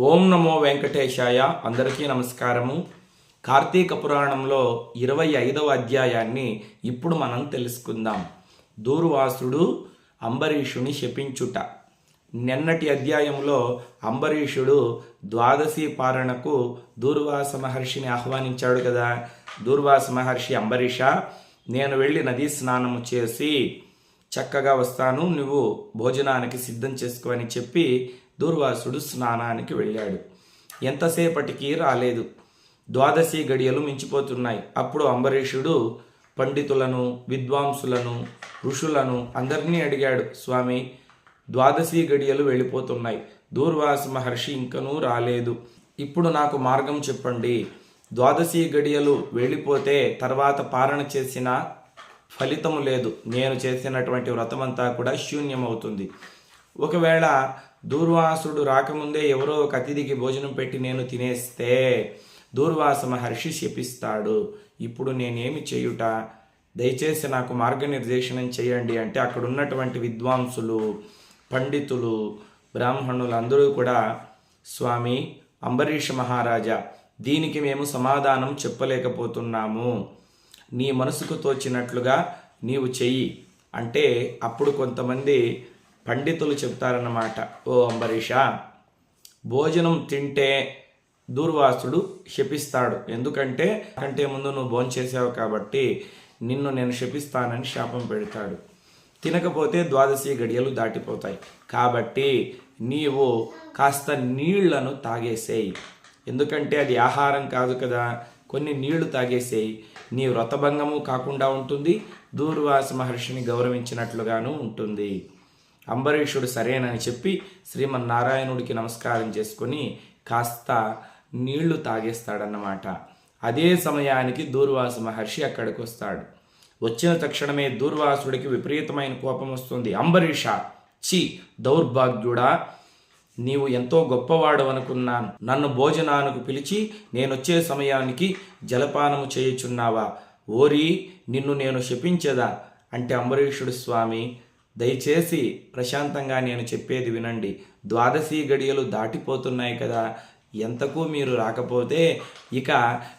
ఓం నమో వెంకటేశాయ. అందరికీ నమస్కారము. కార్తీక పురాణంలో ఇరవై ఐదవ అధ్యాయాన్ని ఇప్పుడు మనం తెలుసుకుందాం. దూర్వాసుడు అంబరీషుని శపించుట. నిన్నటి అధ్యాయంలో అంబరీషుడు ద్వాదశి పారణకు దూర్వాస మహర్షిని ఆహ్వానించాడు కదా. దూర్వాస మహర్షి అంబరీష నేను వెళ్ళి నదీ స్నానము చేసి చక్కగా వస్తాను నువ్వు భోజనానికి సిద్ధం చేసుకోవని చెప్పి దూర్వాసుడు స్నానానికి వెళ్ళాడు. ఎంతసేపటికి రాలేదు. ద్వాదశి గడియలు మించిపోతున్నాయి. అప్పుడు అంబరీషుడు పండితులను విద్వాంసులను ఋషులను అందరినీ అడిగాడు స్వామి ద్వాదశి గడియలు వెళ్ళిపోతున్నాయి. దూర్వాస మహర్షి ఇంకనూ రాలేదు. ఇప్పుడు నాకు మార్గం చెప్పండి. ద్వాదశి గడియలు వెళ్ళిపోతే తర్వాత పారణ చేసిన ఫలితం లేదు. నేను చేసినటువంటి వ్రతమంతా కూడా శూన్యమవుతుంది. ఒకవేళ దూర్వాసుడు రాకముందే ఎవరో ఒక అతిథికి భోజనం పెట్టి నేను తినేస్తే దూర్వాస మహర్షి శపిస్తాడు. ఇప్పుడు నేనేమి చేయుట? దయచేసి నాకు మార్గనిర్దేశనం చేయండి అంటే అక్కడ ఉన్నటువంటి విద్వాంసులు పండితులు బ్రాహ్మణులు అందరూ కూడా స్వామి అంబరీష మహారాజా దీనికి మేము సమాధానం చెప్పలేకపోతున్నాము. నీ మనసుకు తోచినట్లుగా నీవు చెయ్యి. అంటే అప్పుడు కొంతమంది పండితులు చెప్తారన్నమాట ఓ అంబరీష. భోజనం తింటే దూర్వాసుడు శపిస్తాడు. ఎందుకంటే కంటే ముందు నువ్వు భోంచేసావు కాబట్టి నిన్ను నేను శపిస్తానని శాపం పెడతాడు. తినకపోతే ద్వాదశి గడియలు దాటిపోతాయి. కాబట్టి నీవు కాస్త నీళ్ళను తాగేసేయి. ఎందుకంటే అది ఆహారం కాదు కదా. కొన్ని నీళ్ళు తాగేసేయి. నీ వ్రతభంగము కాకుండా ఉంటుంది. దూర్వాస మహర్షిని గౌరవించినట్లుగాను ఉంటుంది. అంబరీషుడు సరేనని చెప్పి శ్రీమన్నారాయణుడికి నమస్కారం చేసుకొని కాస్త నీళ్ళు తాగేస్తాడన్నమాట. అదే సమయానికి దూర్వాస మహర్షి అక్కడికి వస్తాడు వచ్చిన తక్షణమే దూర్వాసుడికి విపరీతమైన కోపం వస్తుంది. అంబరీష చి దౌర్భాగ్యుడా నీవు ఎంతో గొప్పవాడు అనుకున్నాను. నన్ను భోజనానికి పిలిచి నేనొచ్చే సమయానికి జలపానము చేయుచున్నావా? ఓరి నిన్ను నేను శపించదా? అంటే అంబరీషుడు స్వామి దయచేసి ప్రశాంతంగా నేను చెప్పేది వినండి. ద్వాదశి గడియలు దాటిపోతున్నాయి కదా. ఎంతకు మీరు రాకపోతే ఇక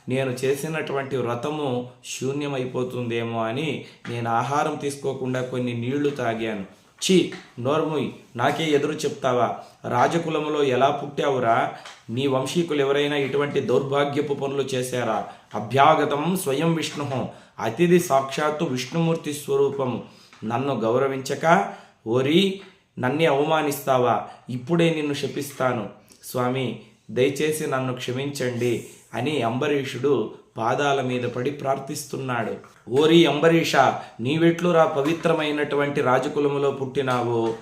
నేను చేసినటువంటి వ్రతము శూన్యమైపోతుందేమో అని నేను ఆహారం తీసుకోకుండా కొన్ని నీళ్ళు తాగాను. ఛీ నోర్ముయ్ నాకే ఎదురు చెప్తావా? రాజకులములో ఎలా పుట్టావురా? నీ వంశీకులు ఎవరైనా ఇటువంటి దౌర్భాగ్యపు పనులు చేశారా? అభ్యాగతం స్వయం విష్ణు అతిథి సాక్షాత్తు విష్ణుమూర్తి స్వరూపము. నన్ను గౌరవించక ఓరి నన్నే అవమానిస్తావా? ఇప్పుడే నిన్ను శపిస్తాను. స్వామి దయచేసి నన్ను క్షమించండి అని అంబరీషుడు పాదాల మీద పడి ప్రార్థిస్తున్నాడు. ఓరి అంబరీష నీవెట్లురా పవిత్రమైనటువంటి రాజకులములో పుట్టినావు?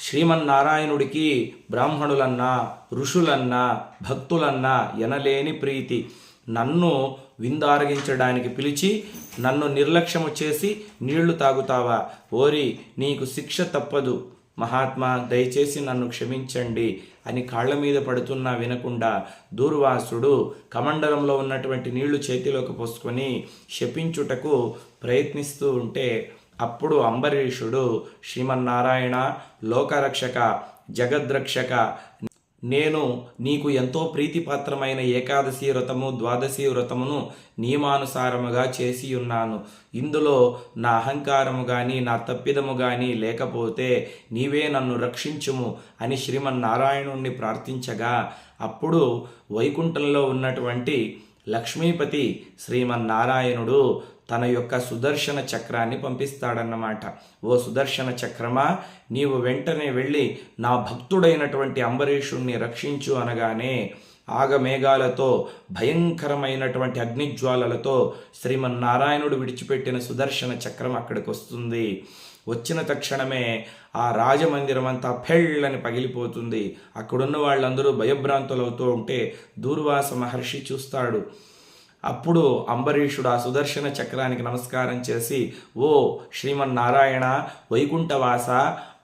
శ్రీమన్నారాయణుడికి బ్రాహ్మణులన్నా ఋషులన్నా భక్తులన్నా ఎనలేని ప్రీతి. నన్ను విందారగించడానికి పిలిచి నన్ను నిర్లక్ష్యము చేసి నీళ్ళు తాగుతావా? ఓరి నీకు శిక్ష తప్పదు. మహాత్మా దయచేసి నన్ను క్షమించండి అని కాళ్ళ మీద పడుతున్నా వినకుండా దూర్వాసుడు కమండలంలో ఉన్నటువంటి నీళ్ళు చేతిలోకి పోసుకొని శపించుటకు ప్రయత్నిస్తూ ఉంటే అప్పుడు అంబరీషుడు శ్రీమన్నారాయణ లోకరక్షక జగద్రక్షక నేను నీకు ఎంతో ప్రీతిపాత్రమైన ఏకాదశి వ్రతము ద్వాదశి వ్రతమును నియమానుసారముగా చేసి ఉన్నాను. ఇందులో నా అహంకారము కానీ నా తప్పిదము కానీ లేకపోతే నీవే నన్ను రక్షించుము అని శ్రీమన్నారాయణుణ్ణి ప్రార్థించగా అప్పుడు వైకుంఠంలో ఉన్నటువంటి లక్ష్మీపతి శ్రీమన్నారాయణుడు తన యొక్క సుదర్శన చక్రాన్ని పంపిస్తాడన్నమాట. ఓ సుదర్శన చక్రమా నీవు వెంటనే వెళ్ళి నా భక్తుడైనటువంటి అంబరీషుణ్ణి రక్షించు అనగానే ఆగమేఘాలతో భయంకరమైనటువంటి అగ్నిజ్వాలలతో శ్రీమన్నారాయణుడు విడిచిపెట్టిన సుదర్శన చక్రం అక్కడికి వస్తుంది వచ్చిన తక్షణమే ఆ రాజమందిరం అంతా ఫెళ్ళని పగిలిపోతుంది. అక్కడున్న వాళ్ళందరూ భయభ్రాంతులవుతూ ఉంటే దూర్వాస మహర్షి చూస్తాడు. అప్పుడు అంబరీషుడు ఆ సుదర్శన చక్రానికి నమస్కారం చేసి ఓ శ్రీమన్నారాయణ వైకుంఠవాస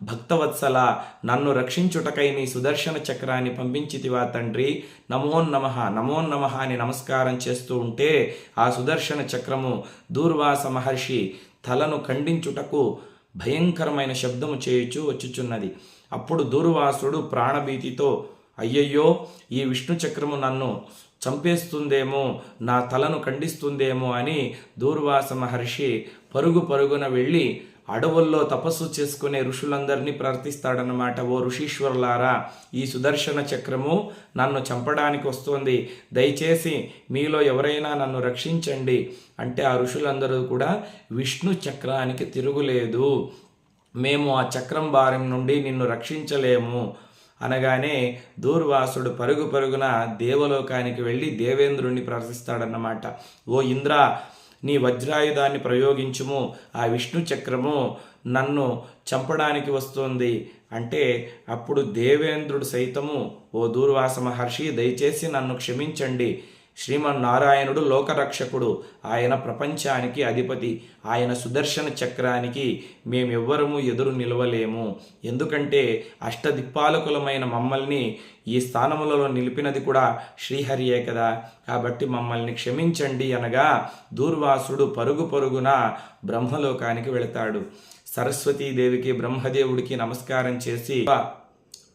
భక్తవత్సల నన్ను రక్షించుటకై నీ సుదర్శన చక్రాన్ని పంపించితివా తండ్రి? నమోన్నమ నమ నమ అని నమస్కారం చేస్తూ ఉంటే ఆ సుదర్శన చక్రము దూర్వాస మహర్షి తలను ఖండించుటకు భయంకరమైన శబ్దము చేయుచు వచ్చుచున్నది. అప్పుడు దూర్వాసుడు ప్రాణభీతితో అయ్యయ్యో ఈ విష్ణు చక్రము నన్ను చంపేస్తుందేమో నా తలను ఖండిస్తుందేమో అని దూర్వాస మహర్షి పరుగు పరుగున వెళ్ళి అడవుల్లో తపస్సు చేసుకునే ఋషులందరినీ ప్రార్థిస్తాడనమాట ఓ ఋషీశ్వరులారా ఈ సుదర్శన చక్రము నన్ను చంపడానికి వస్తుంది. దయచేసి మీలో ఎవరైనా నన్ను రక్షించండి. అంటే ఆ ఋషులందరూ కూడా విష్ణు చక్రానికి తిరుగులేదు. మేము ఆ చక్రం భారం నుండి నిన్ను రక్షించలేము. అనగానే దూర్వాసుడు పరుగు పరుగున దేవలోకానికి వెళ్ళి దేవేంద్రుణ్ణి ప్రార్థిస్తాడన్నమాట. ఓ ఇంద్ర నీ వజ్రాయుధాన్ని ప్రయోగించుము ఆ విష్ణు చక్రము నన్ను చంపడానికి వస్తుంది. అంటే అప్పుడు దేవేంద్రుడు సైతము ఓ దూర్వాస మహర్షి దయచేసి నన్ను క్షమించండి. శ్రీమన్నారాయణుడు లోకరక్షకుడు. ఆయన ప్రపంచానికి అధిపతి. ఆయన సుదర్శన చక్రానికి మేమెవ్వరము ఎదురు నిలవలేము. ఎందుకంటే అష్టదిక్పాలకులమైన మమ్మల్ని ఈ స్థానములలో నిలిపినది కూడా శ్రీహరియే కదా. కాబట్టి మమ్మల్ని క్షమించండి అనగా దూర్వాసుడు పరుగు పరుగున బ్రహ్మలోకానికి వెళతాడు. సరస్వతీదేవికి బ్రహ్మదేవుడికి నమస్కారం చేసి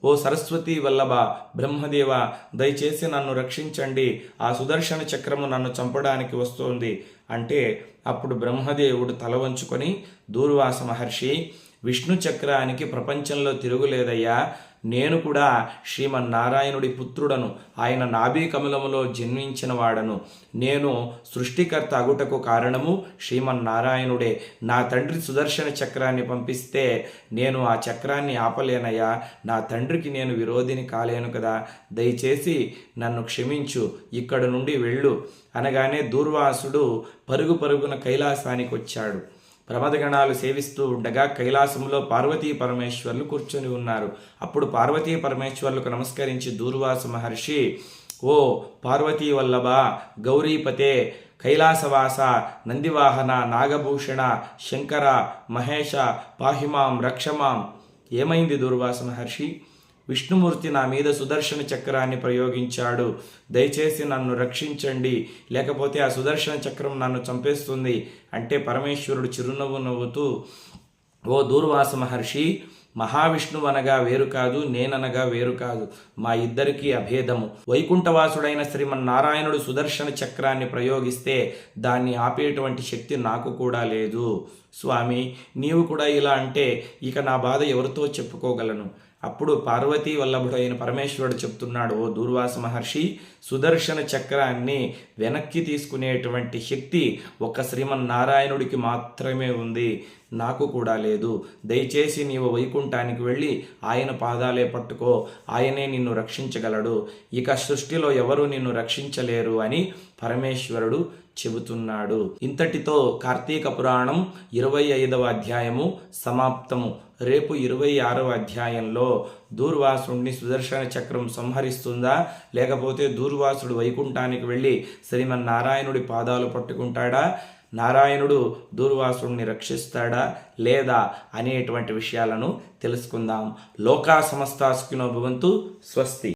ఓ సరస్వతి వల్లభ బ్రహ్మదేవ దయచేసి నన్ను రక్షించండి. ఆ సుదర్శన చక్రము నన్ను చంపడానికి వస్తోంది. అంటే అప్పుడు బ్రహ్మదేవుడు తల వంచుకొని దూర్వాస మహర్షి విష్ణు చక్రానికి ప్రపంచంలో తిరుగులేదయ్యా. నేను కూడా శ్రీమన్నారాయణుడి పుత్రుడను ఆయన నాభీ కమలములో జన్మించిన వాడను. నేను సృష్టికర్త అగుటకు కారణము శ్రీమన్నారాయణుడే. నా తండ్రి సుదర్శన చక్రాన్ని పంపిస్తే నేను ఆ చక్రాన్ని ఆపలేనయ్యా. నా తండ్రికి నేను విరోధిని కాలేను కదా. దయచేసి నన్ను క్షమించు ఇక్కడ నుండి వెళ్ళు. అనగానే దూర్వాసుడు పరుగు పరుగున కైలాసానికి వచ్చాడు ప్రమదగణాలు సేవిస్తూ ఉండగా కైలాసంలో పార్వతీ పరమేశ్వర్లు కూర్చొని ఉన్నారు. అప్పుడు పార్వతీ పరమేశ్వర్లకు నమస్కరించి దూర్వాస మహర్షి ఓ పార్వతీ వల్లభ గౌరీపతే కైలాసవాస నందివాహన నాగభూషణ శంకర మహేష పాహిమాం రక్షమాం. ఏమైంది దూర్వాస మహర్షి? విష్ణుమూర్తి నా మీద సుదర్శన చక్రాన్ని ప్రయోగించాడు. దయచేసి నన్ను రక్షించండి. లేకపోతే ఆ సుదర్శన చక్రం నన్ను చంపేస్తుంది అంటే పరమేశ్వరుడు చిరునవ్వు నవ్వుతూ ఓ దూర్వాస మహర్షి మహావిష్ణువు అనగా వేరు కాదు నేననగా వేరు కాదు. మా ఇద్దరికీ అభేదము. వైకుంఠవాసుడైన శ్రీమన్నారాయణుడు సుదర్శన చక్రాన్ని ప్రయోగిస్తే దాన్ని ఆపేటువంటి శక్తి నాకు కూడా లేదు. స్వామి నీవు కూడా ఇలా అంటే ఇక నా బాధ ఎవరితో చెప్పుకోగలను? అప్పుడు పార్వతీ వల్లభుడైన పరమేశ్వరుడు చెప్తున్నాడు ఓ దూర్వాస మహర్షి సుదర్శన చక్రాన్ని వెనక్కి తీసుకునేటువంటి శక్తి ఒక శ్రీమన్నారాయణుడికి మాత్రమే ఉంది. నాకు కూడా లేదు. దయచేసి నీవు వైకుంఠానికి వెళ్ళి ఆయన పాదాలే పట్టుకో. ఆయనే నిన్ను రక్షించగలడు. ఇక సృష్టిలో ఎవరు నిన్ను రక్షించలేరు అని పరమేశ్వరుడు చెబుతున్నాడు. ఇంతటితో కార్తీక పురాణం ఇరవై ఐదవ అధ్యాయము సమాప్తము. రేపు ఇరవై ఆరవ అధ్యాయంలో దూర్వాసుడిని సుదర్శన చక్రం సంహరిస్తుందా? లేకపోతే దూర్వాసుడు వైకుంఠానికి వెళ్ళి శ్రీమన్నారాయణుడి పాదాలు పట్టుకుంటాడా? నారాయణుడు దూర్వాసుడిని రక్షిస్తాడా లేదా అనేటువంటి విషయాలను తెలుసుకుందాం. లోకా సమస్తాస్కినో భవంతు. స్వస్తి.